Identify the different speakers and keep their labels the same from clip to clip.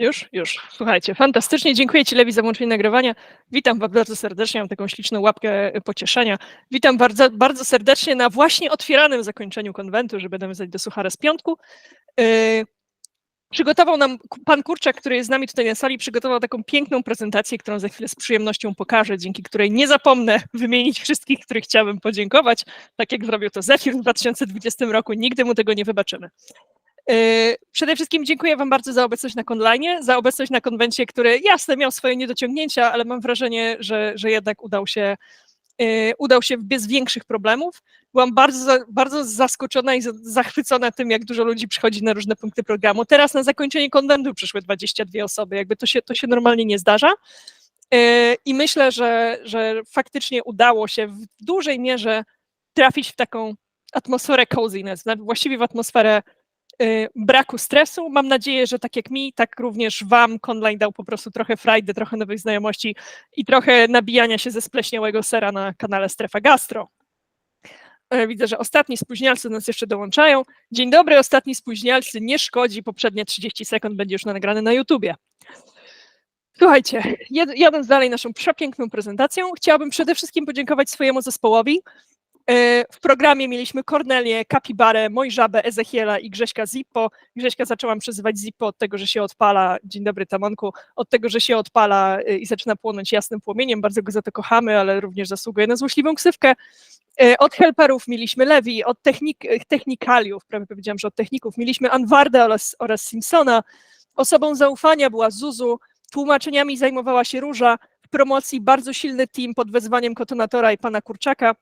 Speaker 1: Już, już. Słuchajcie, fantastycznie. Dziękuję Ci, Lewi, za włączenie nagrywania. Witam Was bardzo serdecznie. Mam taką śliczną łapkę y, pocieszenia. Witam bardzo, bardzo serdecznie na właśnie otwieranym zakończeniu konwentu, żeby nawiązać do Suchara z piątku. Yy, Przygotował nam pan Kurczak, który jest z nami tutaj na sali, przygotował taką piękną prezentację, którą za chwilę z przyjemnością pokażę, dzięki której nie zapomnę wymienić wszystkich, których chciałbym podziękować, tak jak zrobił to Zefir w 2020 roku. Nigdy mu tego nie wybaczymy. Yy, Przede wszystkim dziękuję Wam bardzo za obecność na konline, za obecność na konwencie, który jasne miał swoje niedociągnięcia, ale mam wrażenie, że, że jednak udał się, yy, udał się bez większych problemów. Byłam bardzo, bardzo zaskoczona i za- zachwycona tym, jak dużo ludzi przychodzi na różne punkty programu. Teraz na zakończenie konwentu przyszły 22 osoby, jakby to się, to się normalnie nie zdarza. Yy, I myślę, że, że faktycznie udało się w dużej mierze trafić w taką atmosferę coziness, właściwie w atmosferę braku stresu. Mam nadzieję, że tak jak mi, tak również Wam Conline dał po prostu trochę frajdy, trochę nowych znajomości i trochę nabijania się ze spleśniałego sera na kanale Strefa Gastro. E, Widzę, że ostatni spóźnialcy do nas jeszcze dołączają. Dzień dobry, ostatni spóźnialcy. Nie szkodzi, poprzednie 30 sekund będzie już nagrane na YouTubie. Słuchajcie, jad- jadąc dalej naszą przepiękną prezentacją, chciałabym przede wszystkim podziękować swojemu zespołowi, W programie mieliśmy Kornelię, Kapibarę, Mojżabę, Ezechiela i Grześka Zippo. Grześka zaczęłam przezywać Zippo od tego, że się odpala, dzień dobry Tamonku, od tego, że się odpala e, i zaczyna płonąć jasnym płomieniem. Bardzo go za to kochamy, ale również zasługuje na złośliwą ksywkę. E, Od helperów mieliśmy Lewi, od technik, e, technikaliów, prawie powiedziałam, że od techników, mieliśmy Anwardę oraz, oraz Simpsona. Osobą zaufania była Zuzu, tłumaczeniami zajmowała się Róża, w promocji bardzo silny team pod wezwaniem kotonatora i pana Kurczaka.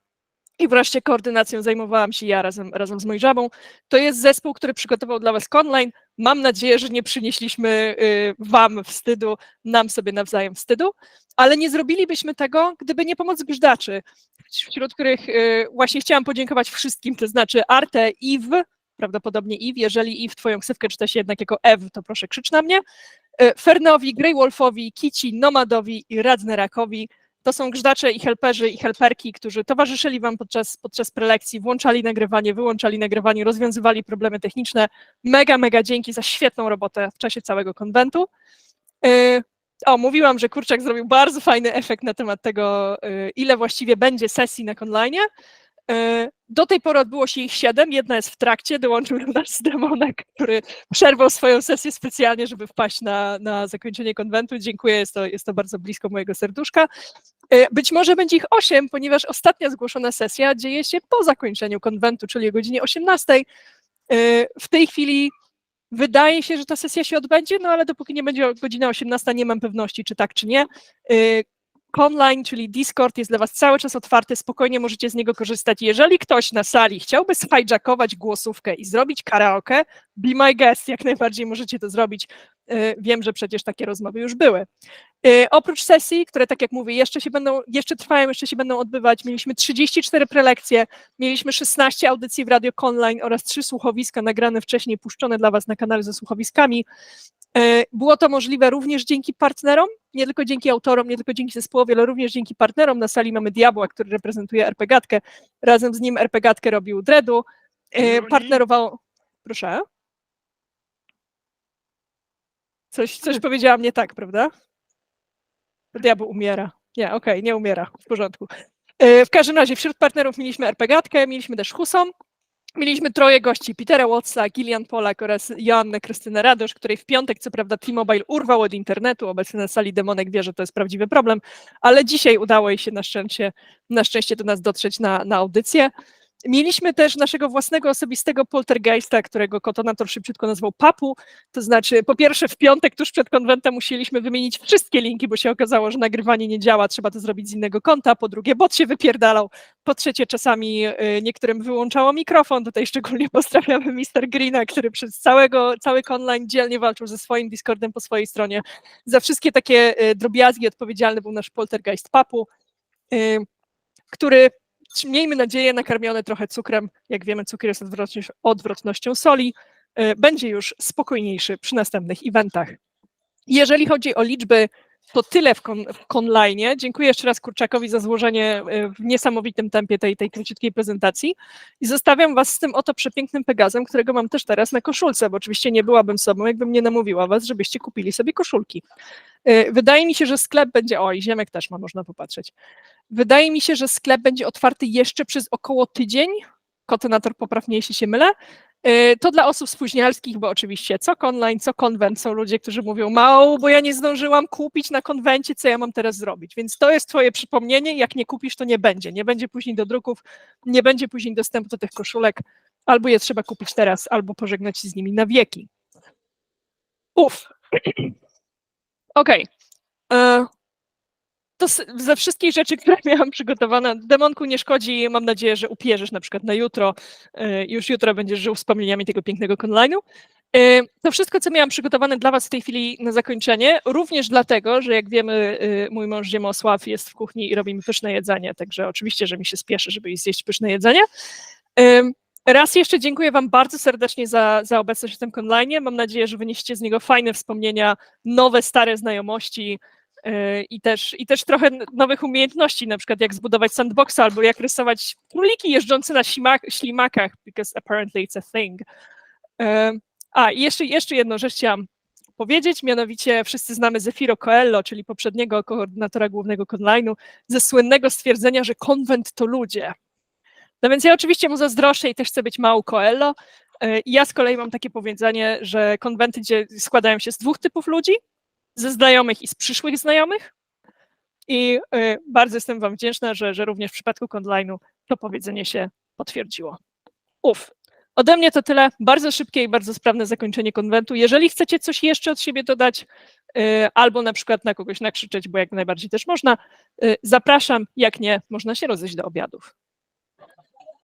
Speaker 1: I wreszcie koordynacją zajmowałam się ja razem, razem z Mojżabą. To jest zespół, który przygotował dla Was online. Mam nadzieję, że nie przynieśliśmy y, Wam wstydu, nam sobie nawzajem wstydu, ale nie zrobilibyśmy tego, gdyby nie pomoc grzdaczy, wśród których y, właśnie chciałam podziękować wszystkim, to znaczy Arte, Iw, prawdopodobnie Iw, jeżeli Iw Twoją ksywkę czyta się jednak jako Ew, to proszę krzycz na mnie, y, Fernowi, Grey Wolfowi, Kici, Nomadowi i Radzerakowi, to są grzdacze i helperzy i helperki, którzy towarzyszyli Wam podczas, podczas prelekcji, włączali nagrywanie, wyłączali nagrywanie, rozwiązywali problemy techniczne. Mega, mega dzięki za świetną robotę w czasie całego konwentu. Yy, O, mówiłam, że Kurczak zrobił bardzo fajny efekt na temat tego, yy, ile właściwie będzie sesji na online. Do tej pory odbyło się ich siedem, jedna jest w trakcie, dołączył do nas demonek, który przerwał swoją sesję specjalnie, żeby wpaść na, na zakończenie konwentu. Dziękuję, jest to, jest to bardzo blisko mojego serduszka. E, Być może będzie ich 8, ponieważ ostatnia zgłoszona sesja dzieje się po zakończeniu konwentu, czyli o godzinie 18. E, W tej chwili wydaje się, że ta sesja się odbędzie, no ale dopóki nie będzie godzina 18, nie mam pewności, czy tak, czy nie. E, Conline, czyli Discord jest dla Was cały czas otwarty, spokojnie możecie z niego korzystać. Jeżeli ktoś na sali chciałby zhijackować głosówkę i zrobić karaoke, be my guest, jak najbardziej możecie to zrobić. E, Wiem, że przecież takie rozmowy już były. E, Oprócz sesji, które tak jak mówię, jeszcze się będą, jeszcze trwają, jeszcze się będą odbywać, mieliśmy 34 prelekcje, mieliśmy 16 audycji w Radio Conline oraz 3 słuchowiska nagrane wcześniej, puszczone dla Was na kanale ze słuchowiskami. E, Było to możliwe również dzięki partnerom, nie tylko dzięki autorom, nie tylko dzięki zespołowi, ale również dzięki partnerom. Na sali mamy Diabła, który reprezentuje RPGatkę. Razem z nim RPGatkę robił Dredu. E, Partnerował... Proszę? Coś, coś powiedziałam nie tak, prawda? Diabeł umiera. Nie, okej, nie umiera, w porządku. E, W każdym razie wśród partnerów mieliśmy RPGatkę, mieliśmy też Husom, mieliśmy troje gości, Petera Wattsa, Gillian Polak oraz Joannę Krystynę Radosz, której w piątek, co prawda T-Mobile urwał od internetu, obecny na sali Demonek wie, że to jest prawdziwy problem, ale dzisiaj udało jej się na szczęście, na szczęście do nas dotrzeć na, na audycję. Mieliśmy też naszego własnego osobistego poltergeista, którego kotonator szybciutko nazwał Papu. To znaczy, po pierwsze, w piątek tuż przed konwentem musieliśmy wymienić wszystkie linki, bo się okazało, że nagrywanie nie działa, trzeba to zrobić z innego konta. Po drugie, bot się wypierdalał. Po trzecie, czasami y, niektórym wyłączało mikrofon. Tutaj szczególnie pozdrawiamy Mr. Greena, który przez całego, cały online dzielnie walczył ze swoim Discordem po swojej stronie. Za wszystkie takie y, drobiazgi odpowiedzialny był nasz poltergeist Papu, y, który miejmy nadzieję, nakarmiony trochę cukrem, jak wiemy, cukier jest odwrotnością, soli, y, będzie już spokojniejszy przy następnych eventach. Jeżeli chodzi o liczby to tyle w, kon, w. Dziękuję jeszcze raz Kurczakowi za złożenie y, w niesamowitym tempie tej, tej króciutkiej prezentacji i zostawiam Was z tym oto przepięknym Pegazem, którego mam też teraz na koszulce, bo oczywiście nie byłabym sobą, jakbym nie namówiła Was, żebyście kupili sobie koszulki. Y, Wydaje mi się, że sklep będzie, o i Ziemek też ma, można popatrzeć. Wydaje mi się, że sklep będzie otwarty jeszcze przez około tydzień, koordynator poprawnie, jeśli się mylę, Y, To dla osób spóźnialskich, bo oczywiście co online, co konwent są ludzie, którzy mówią mało, bo ja nie zdążyłam kupić na konwencie, co ja mam teraz zrobić. Więc to jest twoje przypomnienie, jak nie kupisz, to nie będzie. Nie będzie później do druków, nie będzie później dostępu do tych koszulek, albo je trzeba kupić teraz, albo pożegnać się z nimi na wieki. Uf. Okej. E, To ze wszystkich rzeczy, które miałam przygotowane, demonku nie szkodzi. Mam nadzieję, że upierzesz na przykład na jutro. e, Już jutro będziesz żył wspomnieniami tego pięknego konline'u. E, To wszystko, co miałam przygotowane dla Was w tej chwili na zakończenie, również dlatego, że jak wiemy, mój mąż Ziemosław jest w kuchni i robi mi pyszne jedzenie, także oczywiście, że mi się spieszy, żeby zjeść pyszne jedzenie. Raz jeszcze dziękuję Wam bardzo serdecznie za, za obecność w tym konline'ie. Mam nadzieję, że wyniesiecie z niego fajne wspomnienia, nowe, stare znajomości, e, i też, i też trochę nowych umiejętności, na przykład jak zbudować sandboxa albo jak rysować króliki jeżdżące na ślimak, ślimakach, because apparently it's a thing. Em, A, i jeszcze, jeszcze jedną rzecz chciałam powiedzieć, mianowicie wszyscy znamy Zefiro Coelho, czyli poprzedniego koordynatora głównego konline'u, ze słynnego stwierdzenia, że konwent to ludzie. No więc ja oczywiście mu zazdroszczę i też chcę być małą Coelho. E, ja z kolei mam takie powiedzenie, że konwenty gdzie składają się z dwóch typów ludzi, ze znajomych i z przyszłych znajomych. I y, bardzo jestem Wam wdzięczna, że, że również w przypadku Conline'u to powiedzenie się potwierdziło. Uf. Ode mnie to tyle. Bardzo szybkie i bardzo sprawne zakończenie konwentu. Jeżeli chcecie coś jeszcze od siebie dodać, y, albo na przykład na kogoś nakrzyczeć, bo jak najbardziej też można, zapraszam. Jak nie, można się rozejść do obiadów.